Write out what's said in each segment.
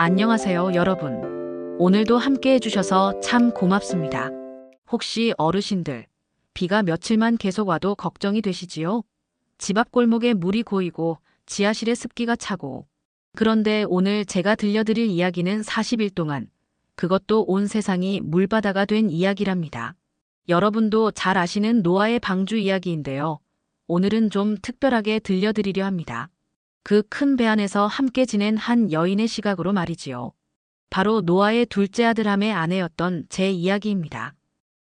안녕하세요, 여러분. 오늘도 함께 해주셔서 참 고맙습니다. 혹시 어르신들, 비가 며칠만 계속 와도 걱정이 되시지요? 집 앞 골목에 물이 고이고 지하실에 습기가 차고. 그런데 오늘 제가 들려드릴 이야기는 40일 동안 그것도 온 세상이 물바다가 된 이야기랍니다. 여러분도 잘 아시는 노아의 방주 이야기인데요. 오늘은 좀 특별하게 들려드리려 합니다. 그 큰 배 안에서 함께 지낸 한 여인의 시각으로 말이지요. 바로 노아의 둘째 아들함의 아내였던 제 이야기입니다.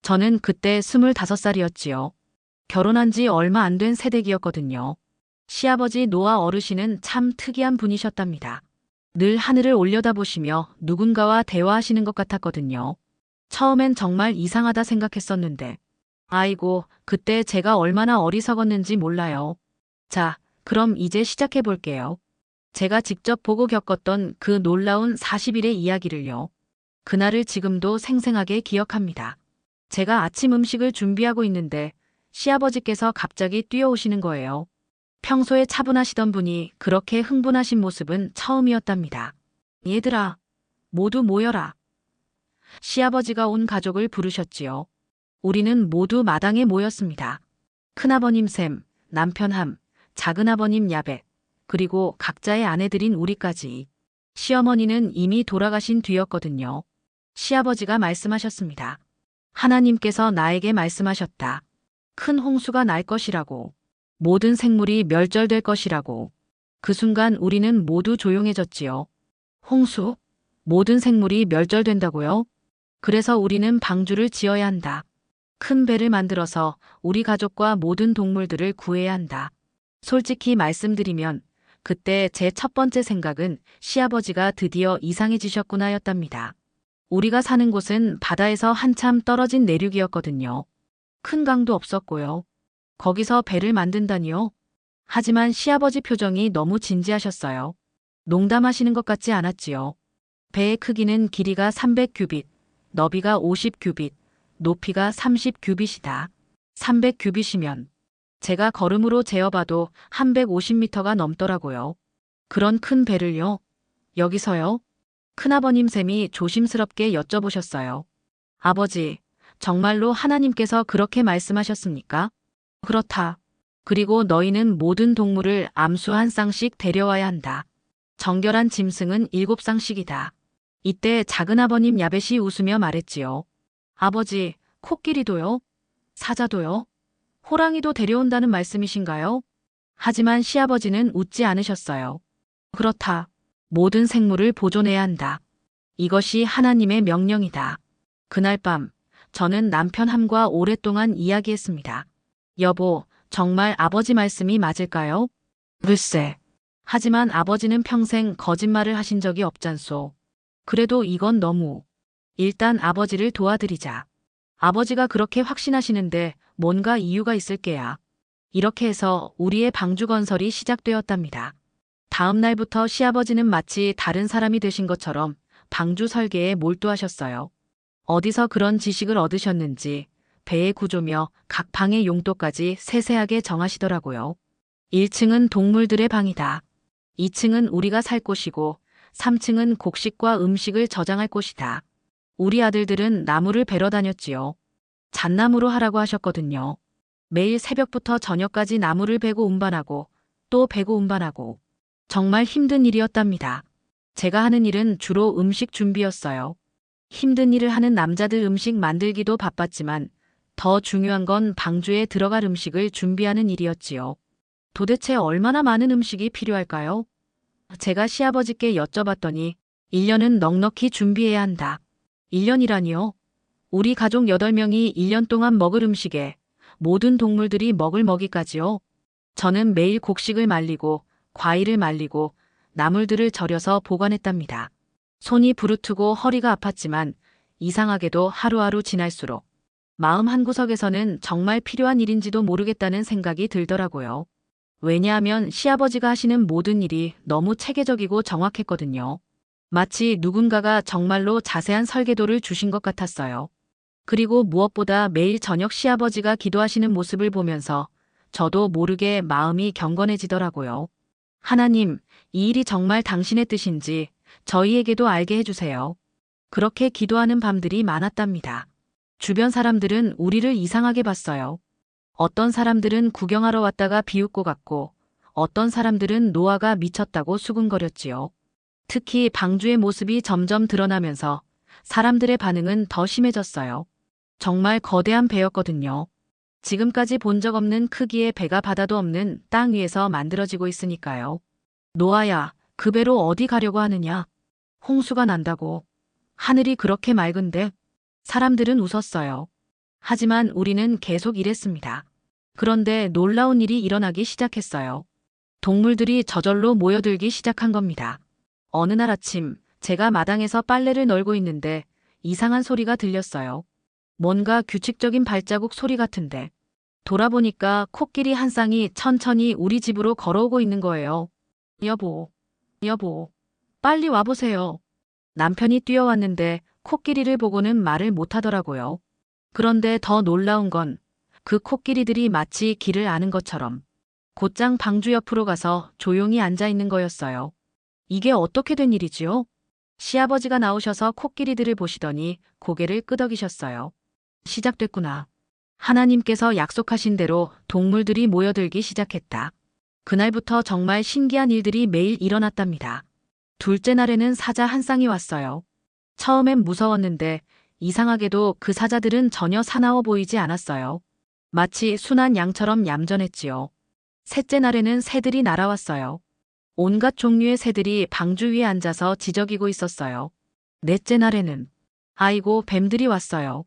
저는 그때 25살이었지요. 결혼한 지 얼마 안된 새댁이었거든요. 시아버지 노아 어르신은 참 특이한 분이셨답니다. 늘 하늘을 올려다보시며 누군가와 대화하시는 것 같았거든요. 처음엔 정말 이상하다 생각했었는데, 아이고, 그때 제가 얼마나 어리석었는지 몰라요. 자, 그럼 이제 시작해 볼게요. 제가 직접 보고 겪었던 그 놀라운 40일의 이야기를요. 그날을 지금도 생생하게 기억합니다. 제가 아침 음식을 준비하고 있는데 시아버지께서 갑자기 뛰어오시는 거예요. 평소에 차분하시던 분이 그렇게 흥분하신 모습은 처음이었답니다. 얘들아, 모두 모여라. 시아버지가 온 가족을 부르셨지요. 우리는 모두 마당에 모였습니다. 큰아버님 샘, 남편 함, 작은아버님 야벳, 그리고 각자의 아내들인 우리까지. 시어머니는 이미 돌아가신 뒤였거든요. 시아버지가 말씀하셨습니다. 하나님께서 나에게 말씀하셨다. 큰 홍수가 날 것이라고. 모든 생물이 멸절될 것이라고. 그 순간 우리는 모두 조용해졌지요. 홍수? 모든 생물이 멸절된다고요? 그래서 우리는 방주를 지어야 한다. 큰 배를 만들어서 우리 가족과 모든 동물들을 구해야 한다. 솔직히 말씀드리면 그때 제 첫 번째 생각은 시아버지가 드디어 이상해지셨구나였답니다. 우리가 사는 곳은 바다에서 한참 떨어진 내륙이었거든요. 큰 강도 없었고요. 거기서 배를 만든다니요? 하지만 시아버지 표정이 너무 진지하셨어요. 농담하시는 것 같지 않았지요. 배의 크기는 길이가 300규빗, 너비가 50규빗, 높이가 30규빗이다. 300규빗이면 제가 걸음으로 재어봐도 한 150m가 넘더라고요. 그런 큰 배를요? 여기서요? 큰아버님 셈이 조심스럽게 여쭤보셨어요. 아버지, 정말로 하나님께서 그렇게 말씀하셨습니까? 그렇다. 그리고 너희는 모든 동물을 암수 한 쌍씩 데려와야 한다. 정결한 짐승은 일곱 쌍씩이다. 이때 작은아버님 야벳이 웃으며 말했지요. 아버지, 코끼리도요? 사자도요? 호랑이도 데려온다는 말씀이신가요? 하지만 시아버지는 웃지 않으셨어요. 그렇다. 모든 생물을 보존해야 한다. 이것이 하나님의 명령이다. 그날 밤, 저는 남편 함과 오랫동안 이야기했습니다. 여보, 정말 아버지 말씀이 맞을까요? 글쎄. 하지만 아버지는 평생 거짓말을 하신 적이 없잖소. 그래도 이건 너무. 일단 아버지를 도와드리자. 아버지가 그렇게 확신하시는데 뭔가 이유가 있을 게야. 이렇게 해서 우리의 방주 건설이 시작되었답니다. 다음 날부터 시아버지는 마치 다른 사람이 되신 것처럼 방주 설계에 몰두하셨어요. 어디서 그런 지식을 얻으셨는지 배의 구조며 각 방의 용도까지 세세하게 정하시더라고요. 1층은 동물들의 방이다. 2층은 우리가 살 곳이고 3층은 곡식과 음식을 저장할 곳이다. 우리 아들들은 나무를 베러 다녔지요. 잣나무로 하라고 하셨거든요. 매일 새벽부터 저녁까지 나무를 베고 운반하고 또 베고 운반하고 정말 힘든 일이었답니다. 제가 하는 일은 주로 음식 준비였어요. 힘든 일을 하는 남자들 음식 만들기도 바빴지만 더 중요한 건 방주에 들어갈 음식을 준비하는 일이었지요. 도대체 얼마나 많은 음식이 필요할까요? 제가 시아버지께 여쭤봤더니 1년은 넉넉히 준비해야 한다. 1년이라니요? 우리 가족 8명이 1년 동안 먹을 음식에 모든 동물들이 먹을 먹이까지요. 저는 매일 곡식을 말리고 과일을 말리고 나물들을 절여서 보관했답니다. 손이 부르트고 허리가 아팠지만 이상하게도 하루하루 지날수록 마음 한구석에서는 정말 필요한 일인지도 모르겠다는 생각이 들더라고요. 왜냐하면 시아버지가 하시는 모든 일이 너무 체계적이고 정확했거든요. 마치 누군가가 정말로 자세한 설계도를 주신 것 같았어요. 그리고 무엇보다 매일 저녁 시아버지가 기도하시는 모습을 보면서 저도 모르게 마음이 경건해지더라고요. 하나님, 이 일이 정말 당신의 뜻인지 저희에게도 알게 해주세요. 그렇게 기도하는 밤들이 많았답니다. 주변 사람들은 우리를 이상하게 봤어요. 어떤 사람들은 구경하러 왔다가 비웃고 갔고, 어떤 사람들은 노아가 미쳤다고 수군거렸지요. 특히 방주의 모습이 점점 드러나면서 사람들의 반응은 더 심해졌어요. 정말 거대한 배였거든요. 지금까지 본 적 없는 크기의 배가 바다도 없는 땅 위에서 만들어지고 있으니까요. 노아야, 그 배로 어디 가려고 하느냐? 홍수가 난다고. 하늘이 그렇게 맑은데? 사람들은 웃었어요. 하지만 우리는 계속 일했습니다. 그런데 놀라운 일이 일어나기 시작했어요. 동물들이 저절로 모여들기 시작한 겁니다. 어느 날 아침, 제가 마당에서 빨래를 널고 있는데 이상한 소리가 들렸어요. 뭔가 규칙적인 발자국 소리 같은데. 돌아보니까 코끼리 한 쌍이 천천히 우리 집으로 걸어오고 있는 거예요. 여보, 여보, 빨리 와보세요. 남편이 뛰어왔는데 코끼리를 보고는 말을 못하더라고요. 그런데 더 놀라운 건 그 코끼리들이 마치 길을 아는 것처럼 곧장 방주 옆으로 가서 조용히 앉아 있는 거였어요. 이게 어떻게 된 일이지요? 시아버지가 나오셔서 코끼리들을 보시더니 고개를 끄덕이셨어요. 시작됐구나. 하나님께서 약속하신 대로 동물들이 모여들기 시작했다. 그날부터 정말 신기한 일들이 매일 일어났답니다. 둘째 날에는 사자 한 쌍이 왔어요. 처음엔 무서웠는데 이상하게도 그 사자들은 전혀 사나워 보이지 않았어요. 마치 순한 양처럼 얌전했지요. 셋째 날에는 새들이 날아왔어요. 온갖 종류의 새들이 방주 위에 앉아서 지저귀고 있었어요. 넷째 날에는 아이고 뱀들이 왔어요.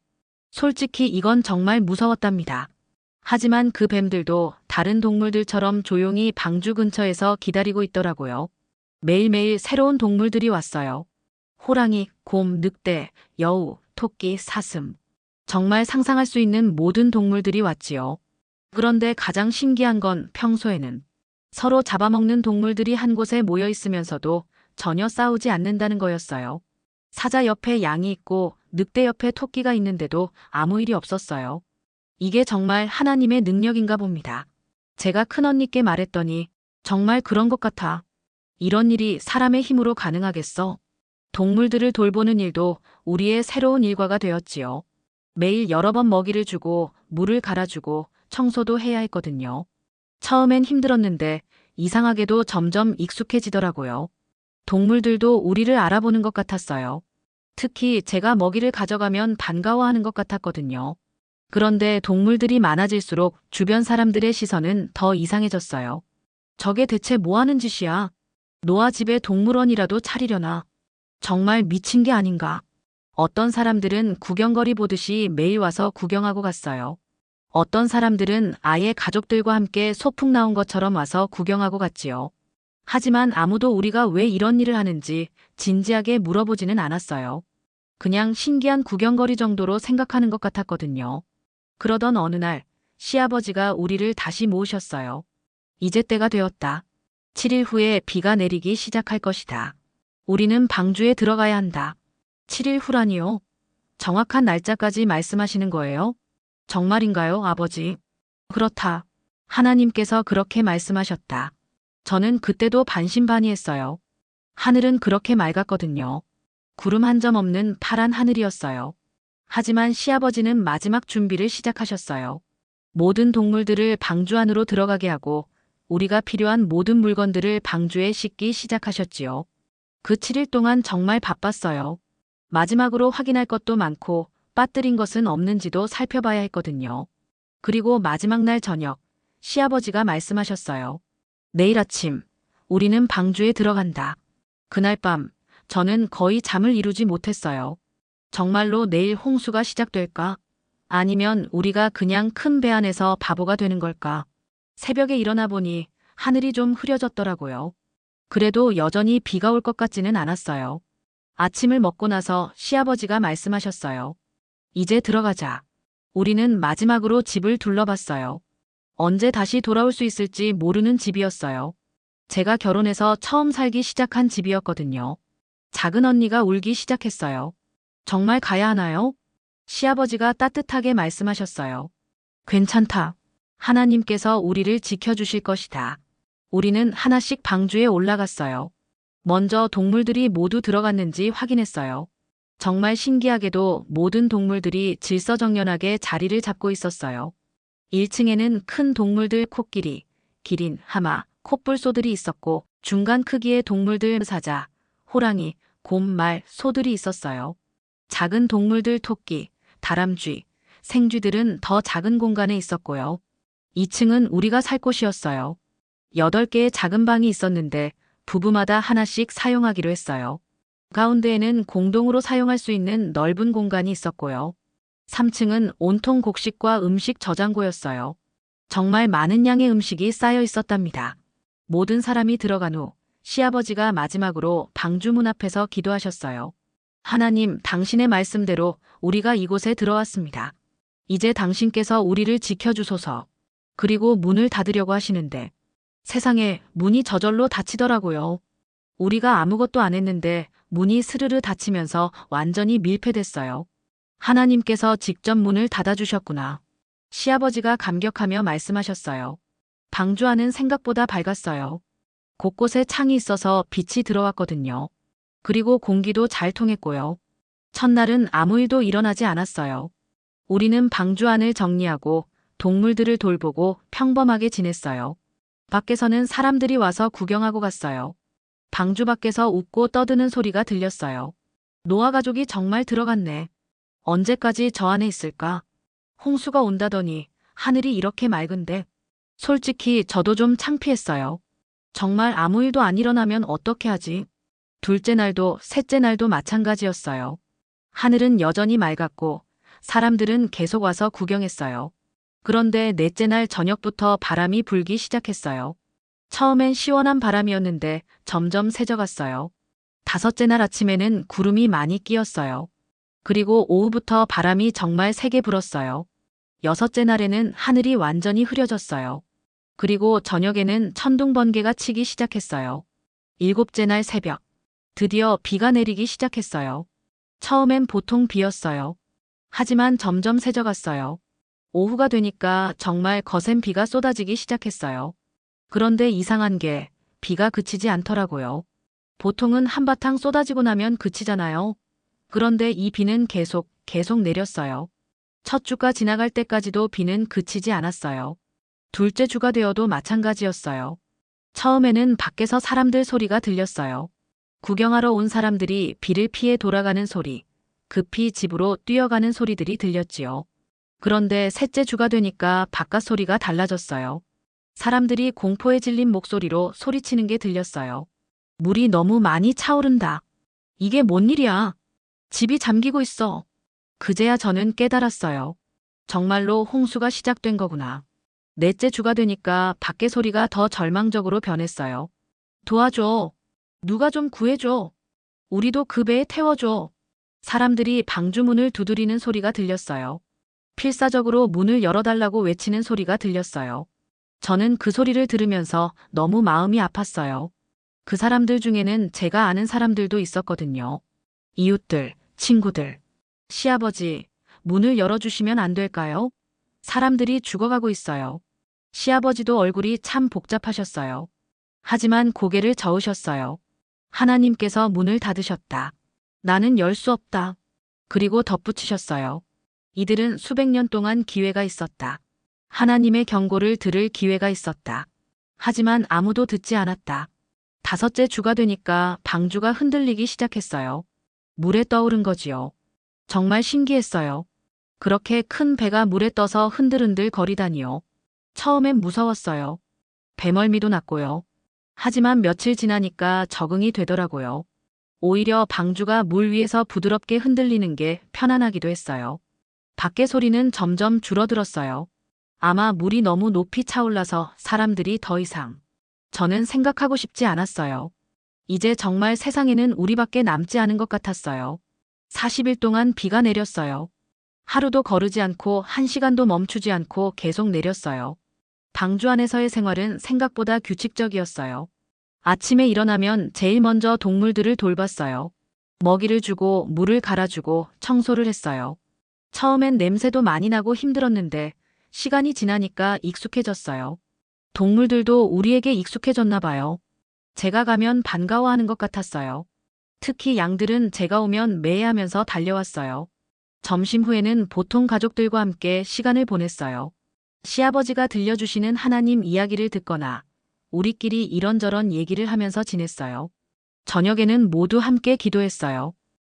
솔직히 이건 정말 무서웠답니다. 하지만 그 뱀들도 다른 동물들처럼 조용히 방주 근처에서 기다리고 있더라고요. 매일매일 새로운 동물들이 왔어요. 호랑이, 곰, 늑대, 여우, 토끼, 사슴. 정말 상상할 수 있는 모든 동물들이 왔지요. 그런데 가장 신기한 건 평소에는 서로 잡아먹는 동물들이 한 곳에 모여 있으면서도 전혀 싸우지 않는다는 거였어요. 사자 옆에 양이 있고 늑대 옆에 토끼가 있는데도 아무 일이 없었어요. 이게 정말 하나님의 능력인가 봅니다. 제가 큰언니께 말했더니 정말 그런 것 같아. 이런 일이 사람의 힘으로 가능하겠어? 동물들을 돌보는 일도 우리의 새로운 일과가 되었지요. 매일 여러 번 먹이를 주고 물을 갈아주고 청소도 해야 했거든요. 처음엔 힘들었는데 이상하게도 점점 익숙해지더라고요. 동물들도 우리를 알아보는 것 같았어요. 특히 제가 먹이를 가져가면 반가워하는 것 같았거든요. 그런데 동물들이 많아질수록 주변 사람들의 시선은 더 이상해졌어요. 저게 대체 뭐 하는 짓이야? 노아 집에 동물원이라도 차리려나? 정말 미친 게 아닌가? 어떤 사람들은 구경거리 보듯이 매일 와서 구경하고 갔어요. 어떤 사람들은 아예 가족들과 함께 소풍 나온 것처럼 와서 구경하고 갔지요. 하지만 아무도 우리가 왜 이런 일을 하는지 진지하게 물어보지는 않았어요. 그냥 신기한 구경거리 정도로 생각하는 것 같았거든요. 그러던 어느 날 시아버지가 우리를 다시 모으셨어요. 이제 때가 되었다. 7일 후에 비가 내리기 시작할 것이다. 우리는 방주에 들어가야 한다. 7일 후라니요? 정확한 날짜까지 말씀하시는 거예요? 정말인가요, 아버지? 그렇다. 하나님께서 그렇게 말씀하셨다. 저는 그때도 반신반의했어요. 하늘은 그렇게 맑았거든요. 구름 한 점 없는 파란 하늘이었어요. 하지만 시아버지는 마지막 준비를 시작하셨어요. 모든 동물들을 방주 안으로 들어가게 하고 우리가 필요한 모든 물건들을 방주에 싣기 시작하셨지요. 그 7일 동안 정말 바빴어요. 마지막으로 확인할 것도 많고 빠뜨린 것은 없는지도 살펴봐야 했거든요. 그리고 마지막 날 저녁, 시아버지가 말씀하셨어요. 내일 아침, 우리는 방주에 들어간다. 그날 밤, 저는 거의 잠을 이루지 못했어요. 정말로 내일 홍수가 시작될까? 아니면 우리가 그냥 큰 배 안에서 바보가 되는 걸까? 새벽에 일어나 보니 하늘이 좀 흐려졌더라고요. 그래도 여전히 비가 올 것 같지는 않았어요. 아침을 먹고 나서 시아버지가 말씀하셨어요. 이제 들어가자. 우리는 마지막으로 집을 둘러봤어요. 언제 다시 돌아올 수 있을지 모르는 집이었어요. 제가 결혼해서 처음 살기 시작한 집이었거든요. 작은 언니가 울기 시작했어요. 정말 가야 하나요? 시아버지가 따뜻하게 말씀하셨어요. 괜찮다. 하나님께서 우리를 지켜주실 것이다. 우리는 하나씩 방주에 올라갔어요. 먼저 동물들이 모두 들어갔는지 확인했어요. 정말 신기하게도 모든 동물들이 질서정연하게 자리를 잡고 있었어요. 1층에는 큰 동물들 코끼리, 기린, 하마, 콧불소들이 있었고 중간 크기의 동물들 사자, 호랑이, 곰, 말, 소들이 있었어요. 작은 동물들 토끼, 다람쥐, 생쥐들은 더 작은 공간에 있었고요. 2층은 우리가 살 곳이었어요. 8개의 작은 방이 있었는데 부부마다 하나씩 사용하기로 했어요. 가운데에는 공동으로 사용할 수 있는 넓은 공간이 있었고요. 3층은 온통 곡식과 음식 저장고였어요. 정말 많은 양의 음식이 쌓여 있었답니다. 모든 사람이 들어간 후 시아버지가 마지막으로 방주문 앞에서 기도하셨어요. 하나님, 당신의 말씀대로 우리가 이곳에 들어왔습니다. 이제 당신께서 우리를 지켜주소서. 그리고 문을 닫으려고 하시는데 세상에 문이 저절로 닫히더라고요. 우리가 아무것도 안 했는데 문이 스르르 닫히면서 완전히 밀폐됐어요. 하나님께서 직접 문을 닫아주셨구나. 시아버지가 감격하며 말씀하셨어요. 방주 안은 생각보다 밝았어요. 곳곳에 창이 있어서 빛이 들어왔거든요. 그리고 공기도 잘 통했고요. 첫날은 아무 일도 일어나지 않았어요. 우리는 방주 안을 정리하고 동물들을 돌보고 평범하게 지냈어요. 밖에서는 사람들이 와서 구경하고 갔어요. 방주 밖에서 웃고 떠드는 소리가 들렸어요. 노아 가족이 정말 들어갔네. 언제까지 저 안에 있을까? 홍수가 온다더니 하늘이 이렇게 맑은데. 솔직히 저도 좀 창피했어요. 정말 아무 일도 안 일어나면 어떻게 하지? 둘째 날도 셋째 날도 마찬가지였어요. 하늘은 여전히 맑았고 사람들은 계속 와서 구경했어요. 그런데 넷째 날 저녁부터 바람이 불기 시작했어요. 처음엔 시원한 바람이었는데 점점 새져갔어요. 다섯째 날 아침에는 구름이 많이 끼었어요. 그리고 오후부터 바람이 정말 세게 불었어요. 여섯째 날에는 하늘이 완전히 흐려졌어요. 그리고 저녁에는 천둥 번개가 치기 시작했어요. 일곱째 날 새벽. 드디어 비가 내리기 시작했어요. 처음엔 보통 비였어요. 하지만 점점 새져갔어요. 오후가 되니까 정말 거센 비가 쏟아지기 시작했어요. 그런데 이상한 게 비가 그치지 않더라고요. 보통은 한바탕 쏟아지고 나면 그치잖아요. 그런데 이 비는 계속, 계속 내렸어요. 첫 주가 지나갈 때까지도 비는 그치지 않았어요. 둘째 주가 되어도 마찬가지였어요. 처음에는 밖에서 사람들 소리가 들렸어요. 구경하러 온 사람들이 비를 피해 돌아가는 소리, 급히 집으로 뛰어가는 소리들이 들렸지요. 그런데 셋째 주가 되니까 바깥 소리가 달라졌어요. 사람들이 공포에 질린 목소리로 소리치는 게 들렸어요. 물이 너무 많이 차오른다. 이게 뭔 일이야? 집이 잠기고 있어. 그제야 저는 깨달았어요. 정말로 홍수가 시작된 거구나. 넷째 주가 되니까 밖에 소리가 더 절망적으로 변했어요. 도와줘. 누가 좀 구해줘. 우리도 그 배에 태워줘. 사람들이 방주문을 두드리는 소리가 들렸어요. 필사적으로 문을 열어달라고 외치는 소리가 들렸어요. 저는 그 소리를 들으면서 너무 마음이 아팠어요. 그 사람들 중에는 제가 아는 사람들도 있었거든요. 이웃들, 친구들. 시아버지, 문을 열어주시면 안 될까요? 사람들이 죽어가고 있어요. 시아버지도 얼굴이 참 복잡하셨어요. 하지만 고개를 저으셨어요. 하나님께서 문을 닫으셨다. 나는 열 수 없다. 그리고 덧붙이셨어요. 이들은 수백 년 동안 기회가 있었다. 하나님의 경고를 들을 기회가 있었다. 하지만 아무도 듣지 않았다. 다섯째 주가 되니까 방주가 흔들리기 시작했어요. 물에 떠오른 거지요. 정말 신기했어요. 그렇게 큰 배가 물에 떠서 흔들흔들 거리다니요. 처음엔 무서웠어요. 배멀미도 났고요. 하지만 며칠 지나니까 적응이 되더라고요. 오히려 방주가 물 위에서 부드럽게 흔들리는 게 편안하기도 했어요. 밖의 소리는 점점 줄어들었어요. 아마 물이 너무 높이 차올라서 사람들이 더 이상. 저는 생각하고 싶지 않았어요. 이제 정말 세상에는 우리밖에 남지 않은 것 같았어요. 40일 동안 비가 내렸어요. 하루도 거르지 않고 한 시간도 멈추지 않고 계속 내렸어요. 방주 안에서의 생활은 생각보다 규칙적이었어요. 아침에 일어나면 제일 먼저 동물들을 돌봤어요. 먹이를 주고 물을 갈아주고 청소를 했어요. 처음엔 냄새도 많이 나고 힘들었는데 시간이 지나니까 익숙해졌어요. 동물들도 우리에게 익숙해졌나 봐요. 제가 가면 반가워하는 것 같았어요. 특히 양들은 제가 오면 매해하면서 달려왔어요. 점심 후에는 보통 가족들과 함께 시간을 보냈어요. 시아버지가 들려주시는 하나님 이야기를 듣거나 우리끼리 이런저런 얘기를 하면서 지냈어요. 저녁에는 모두 함께 기도했어요.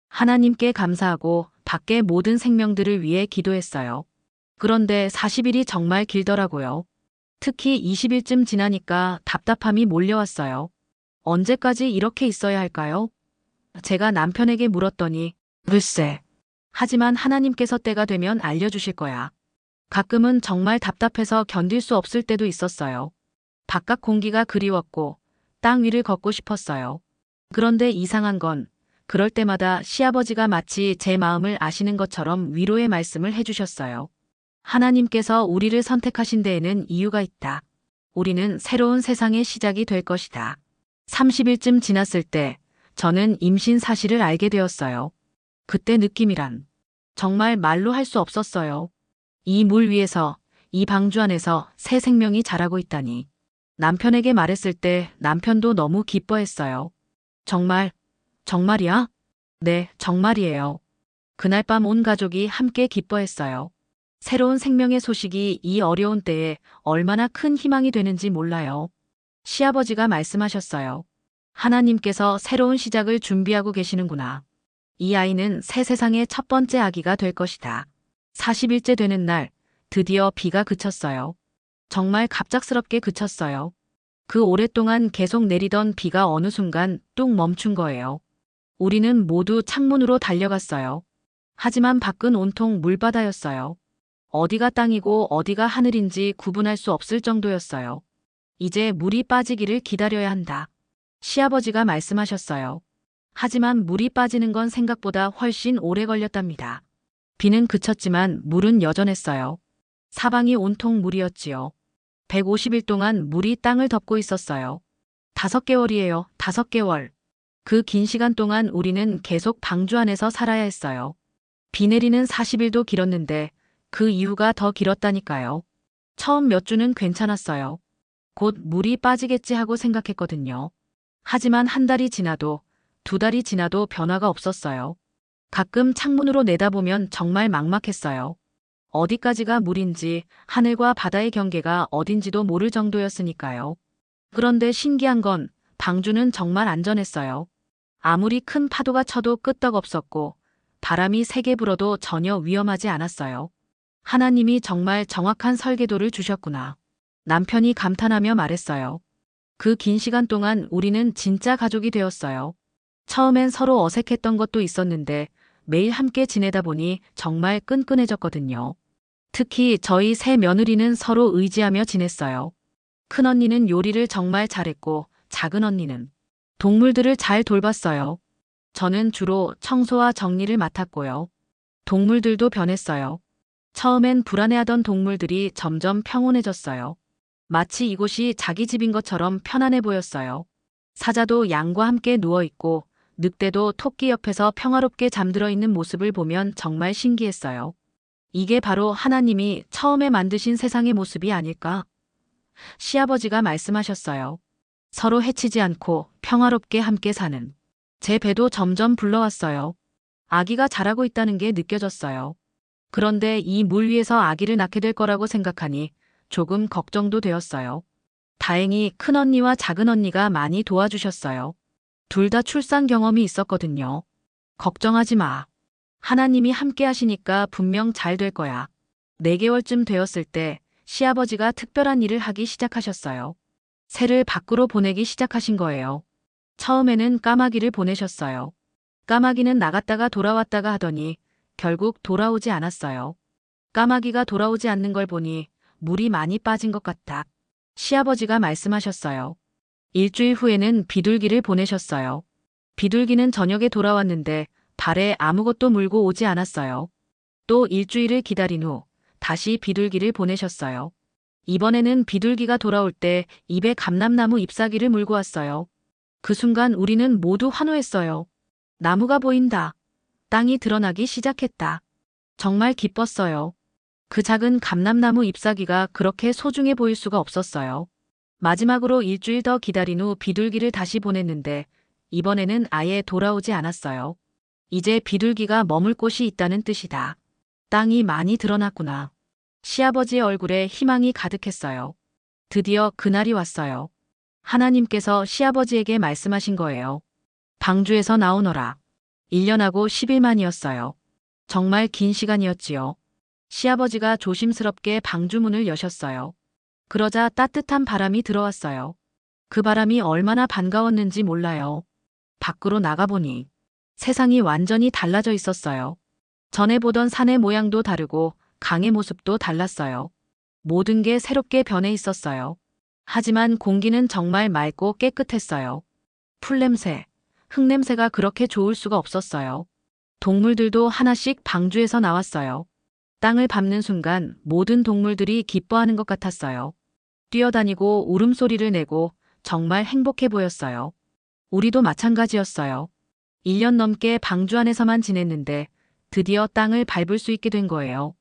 하나님께 감사하고 밖의 모든 생명들을 위해 기도했어요. 그런데 40일이 정말 길더라고요. 특히 20일쯤 지나니까 답답함이 몰려왔어요. 언제까지 이렇게 있어야 할까요? 제가 남편에게 물었더니, 글쎄. 하지만 하나님께서 때가 되면 알려주실 거야. 가끔은 정말 답답해서 견딜 수 없을 때도 있었어요. 바깥 공기가 그리웠고, 땅 위를 걷고 싶었어요. 그런데 이상한 건, 그럴 때마다 시아버지가 마치 제 마음을 아시는 것처럼 위로의 말씀을 해주셨어요. 하나님께서 우리를 선택하신 데에는 이유가 있다. 우리는 새로운 세상의 시작이 될 것이다. 30일쯤 지났을 때 저는 임신 사실을 알게 되었어요. 그때 느낌이란 정말 말로 할 수 없었어요. 이 물 위에서 이 방주 안에서 새 생명이 자라고 있다니. 남편에게 말했을 때 남편도 너무 기뻐했어요. 정말, 정말이야? 네, 정말이에요. 그날 밤 온 가족이 함께 기뻐했어요. 새로운 생명의 소식이 이 어려운 때에 얼마나 큰 희망이 되는지 몰라요. 시아버지가 말씀하셨어요. 하나님께서 새로운 시작을 준비하고 계시는구나. 이 아이는 새 세상의 첫 번째 아기가 될 것이다. 40일째 되는 날, 드디어 비가 그쳤어요. 정말 갑작스럽게 그쳤어요. 그 오랫동안 계속 내리던 비가 어느 순간 뚝 멈춘 거예요. 우리는 모두 창문으로 달려갔어요. 하지만 밖은 온통 물바다였어요. 어디가 땅이고 어디가 하늘인지 구분할 수 없을 정도였어요. 이제 물이 빠지기를 기다려야 한다. 시아버지가 말씀하셨어요. 하지만 물이 빠지는 건 생각보다 훨씬 오래 걸렸답니다. 비는 그쳤지만 물은 여전했어요. 사방이 온통 물이었지요. 150일 동안 물이 땅을 덮고 있었어요. 다섯 개월이에요. 다섯 개월. 그 긴 시간 동안 우리는 계속 방주 안에서 살아야 했어요. 비 내리는 40일도 길었는데 그 이유가 더 길었다니까요. 처음 몇 주는 괜찮았어요. 곧 물이 빠지겠지 하고 생각했거든요. 하지만 한 달이 지나도 두 달이 지나도 변화가 없었어요. 가끔 창문으로 내다보면 정말 막막했어요. 어디까지가 물인지 하늘과 바다의 경계가 어딘지도 모를 정도였으니까요. 그런데 신기한 건 방주는 정말 안전했어요. 아무리 큰 파도가 쳐도 끄떡없었고 바람이 세게 불어도 전혀 위험하지 않았어요. 하나님이 정말 정확한 설계도를 주셨구나. 남편이 감탄하며 말했어요. 그 긴 시간 동안 우리는 진짜 가족이 되었어요. 처음엔 서로 어색했던 것도 있었는데 매일 함께 지내다 보니 정말 끈끈해졌거든요. 특히 저희 세 며느리는 서로 의지하며 지냈어요. 큰 언니는 요리를 정말 잘했고 작은 언니는 동물들을 잘 돌봤어요. 저는 주로 청소와 정리를 맡았고요. 동물들도 변했어요. 처음엔 불안해하던 동물들이 점점 평온해졌어요. 마치 이곳이 자기 집인 것처럼 편안해 보였어요. 사자도 양과 함께 누워있고 늑대도 토끼 옆에서 평화롭게 잠들어 있는 모습을 보면 정말 신기했어요. 이게 바로 하나님이 처음에 만드신 세상의 모습이 아닐까? 시아버지가 말씀하셨어요. 서로 해치지 않고 평화롭게 함께 사는. 제 배도 점점 불러왔어요. 아기가 자라고 있다는 게 느껴졌어요. 그런데 이 물 위에서 아기를 낳게 될 거라고 생각하니 조금 걱정도 되었어요. 다행히 큰 언니와 작은 언니가 많이 도와주셨어요. 둘 다 출산 경험이 있었거든요. 걱정하지 마. 하나님이 함께 하시니까 분명 잘 될 거야. 4개월쯤 되었을 때 시아버지가 특별한 일을 하기 시작하셨어요. 새를 밖으로 보내기 시작하신 거예요. 처음에는 까마귀를 보내셨어요. 까마귀는 나갔다가 돌아왔다가 하더니 결국 돌아오지 않았어요. 까마귀가 돌아오지 않는 걸 보니 물이 많이 빠진 것 같다. 시아버지가 말씀하셨어요. 일주일 후에는 비둘기를 보내셨어요. 비둘기는 저녁에 돌아왔는데 발에 아무것도 물고 오지 않았어요. 또 일주일을 기다린 후 다시 비둘기를 보내셨어요. 이번에는 비둘기가 돌아올 때 입에 감람나무 잎사귀를 물고 왔어요. 그 순간 우리는 모두 환호했어요. 나무가 보인다. 땅이 드러나기 시작했다. 정말 기뻤어요. 그 작은 감람나무 잎사귀가 그렇게 소중해 보일 수가 없었어요. 마지막으로 일주일 더 기다린 후 비둘기를 다시 보냈는데 이번에는 아예 돌아오지 않았어요. 이제 비둘기가 머물 곳이 있다는 뜻이다. 땅이 많이 드러났구나. 시아버지의 얼굴에 희망이 가득했어요. 드디어 그날이 왔어요. 하나님께서 시아버지에게 말씀하신 거예요. 방주에서 나오너라. 1년하고 10일 만이었어요. 정말 긴 시간이었지요. 시아버지가 조심스럽게 방주문을 여셨어요. 그러자 따뜻한 바람이 들어왔어요. 그 바람이 얼마나 반가웠는지 몰라요. 밖으로 나가보니 세상이 완전히 달라져 있었어요. 전에 보던 산의 모양도 다르고 강의 모습도 달랐어요. 모든 게 새롭게 변해 있었어요. 하지만 공기는 정말 맑고 깨끗했어요. 풀냄새, 흙냄새가 그렇게 좋을 수가 없었어요. 동물들도 하나씩 방주에서 나왔어요. 땅을 밟는 순간 모든 동물들이 기뻐하는 것 같았어요. 뛰어다니고 울음소리를 내고 정말 행복해 보였어요. 우리도 마찬가지였어요. 1년 넘게 방주 안에서만 지냈는데 드디어 땅을 밟을 수 있게 된 거예요.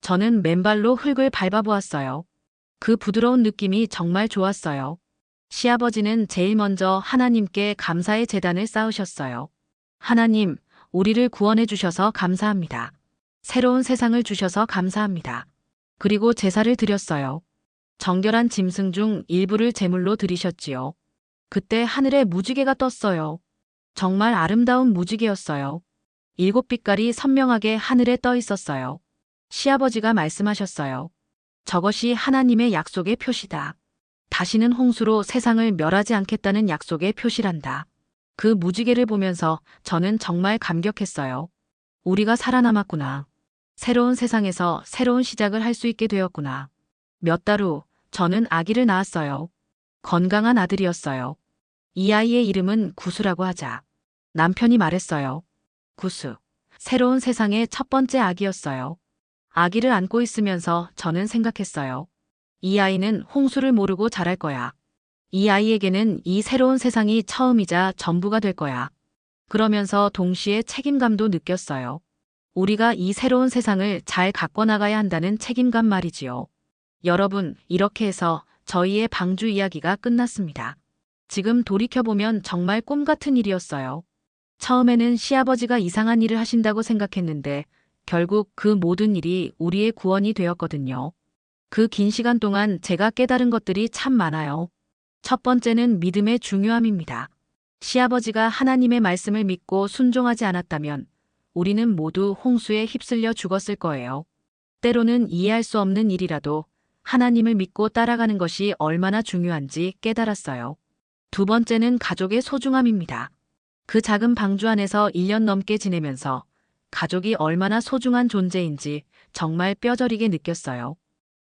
저는 맨발로 흙을 밟아보았어요. 그 부드러운 느낌이 정말 좋았어요. 시아버지는 제일 먼저 하나님께 감사의 재단을 쌓으셨어요. 하나님, 우리를 구원해 주셔서 감사합니다. 새로운 세상을 주셔서 감사합니다. 그리고 제사를 드렸어요. 정결한 짐승 중 일부를 제물로 드리셨지요. 그때 하늘에 무지개가 떴어요. 정말 아름다운 무지개였어요. 일곱 빛깔이 선명하게 하늘에 떠 있었어요. 시아버지가 말씀하셨어요. 저것이 하나님의 약속의 표시다. 다시는 홍수로 세상을 멸하지 않겠다는 약속의 표시란다. 그 무지개를 보면서 저는 정말 감격했어요. 우리가 살아남았구나. 새로운 세상에서 새로운 시작을 할 수 있게 되었구나. 몇 달 후 저는 아기를 낳았어요. 건강한 아들이었어요. 이 아이의 이름은 구수라고 하자. 남편이 말했어요. 구수. 새로운 세상의 첫 번째 아기였어요. 아기를 안고 있으면서 저는 생각했어요. 이 아이는 홍수를 모르고 자랄 거야. 이 아이에게는 이 새로운 세상이 처음이자 전부가 될 거야. 그러면서 동시에 책임감도 느꼈어요. 우리가 이 새로운 세상을 잘 가꿔 나가야 한다는 책임감 말이지요. 여러분, 이렇게 해서 저희의 방주 이야기가 끝났습니다. 지금 돌이켜보면 정말 꿈 같은 일이었어요. 처음에는 시아버지가 이상한 일을 하신다고 생각했는데 결국 그 모든 일이 우리의 구원이 되었거든요. 그 긴 시간 동안 제가 깨달은 것들이 참 많아요. 첫 번째는 믿음의 중요함입니다. 시아버지가 하나님의 말씀을 믿고 순종하지 않았다면 우리는 모두 홍수에 휩쓸려 죽었을 거예요. 때로는 이해할 수 없는 일이라도 하나님을 믿고 따라가는 것이 얼마나 중요한지 깨달았어요. 두 번째는 가족의 소중함입니다. 그 작은 방주 안에서 1년 넘게 지내면서 가족이 얼마나 소중한 존재인지 정말 뼈저리게 느꼈어요.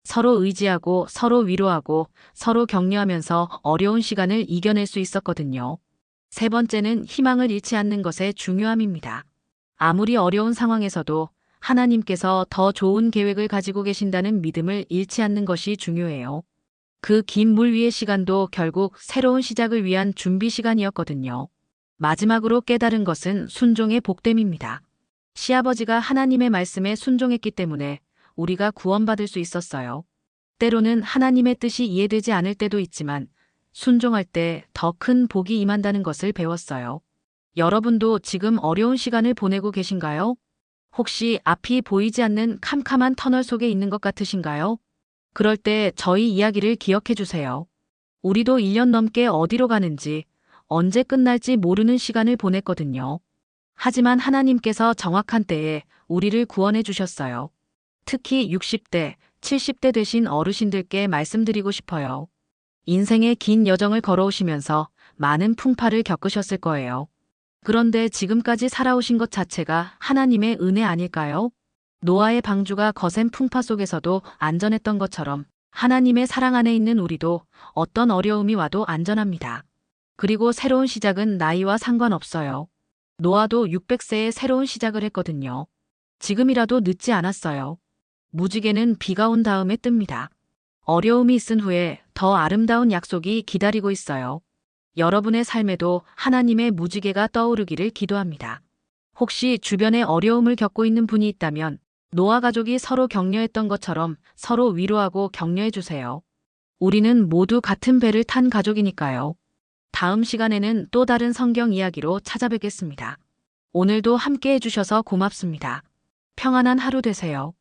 서로 의지하고 서로 위로하고 서로 격려하면서 어려운 시간을 이겨낼 수 있었거든요. 세 번째는 희망을 잃지 않는 것의 중요함입니다. 아무리 어려운 상황에서도 하나님께서 더 좋은 계획을 가지고 계신다는 믿음을 잃지 않는 것이 중요해요. 그 긴 물 위의 시간도 결국 새로운 시작을 위한 준비 시간이었거든요. 마지막으로 깨달은 것은 순종의 복됨입니다. 시아버지가 하나님의 말씀에 순종했기 때문에 우리가 구원받을 수 있었어요. 때로는 하나님의 뜻이 이해되지 않을 때도 있지만 순종할 때 더 큰 복이 임한다는 것을 배웠어요. 여러분도 지금 어려운 시간을 보내고 계신가요? 혹시 앞이 보이지 않는 캄캄한 터널 속에 있는 것 같으신가요? 그럴 때 저희 이야기를 기억해 주세요. 우리도 1년 넘게 어디로 가는지, 언제 끝날지 모르는 시간을 보냈거든요. 하지만 하나님께서 정확한 때에 우리를 구원해 주셨어요. 특히 60대, 70대 되신 어르신들께 말씀드리고 싶어요. 인생의 긴 여정을 걸어오시면서 많은 풍파를 겪으셨을 거예요. 그런데 지금까지 살아오신 것 자체가 하나님의 은혜 아닐까요? 노아의 방주가 거센 풍파 속에서도 안전했던 것처럼 하나님의 사랑 안에 있는 우리도 어떤 어려움이 와도 안전합니다. 그리고 새로운 시작은 나이와 상관없어요. 노아도 600세에 새로운 시작을 했거든요. 지금이라도 늦지 않았어요. 무지개는 비가 온 다음에 뜹니다. 어려움이 있은 후에 더 아름다운 약속이 기다리고 있어요. 여러분의 삶에도 하나님의 무지개가 떠오르기를 기도합니다. 혹시 주변에 어려움을 겪고 있는 분이 있다면 노아 가족이 서로 격려했던 것처럼 서로 위로하고 격려해 주세요. 우리는 모두 같은 배를 탄 가족이니까요. 다음 시간에는 또 다른 성경 이야기로 찾아뵙겠습니다. 오늘도 함께 해주셔서 고맙습니다. 평안한 하루 되세요.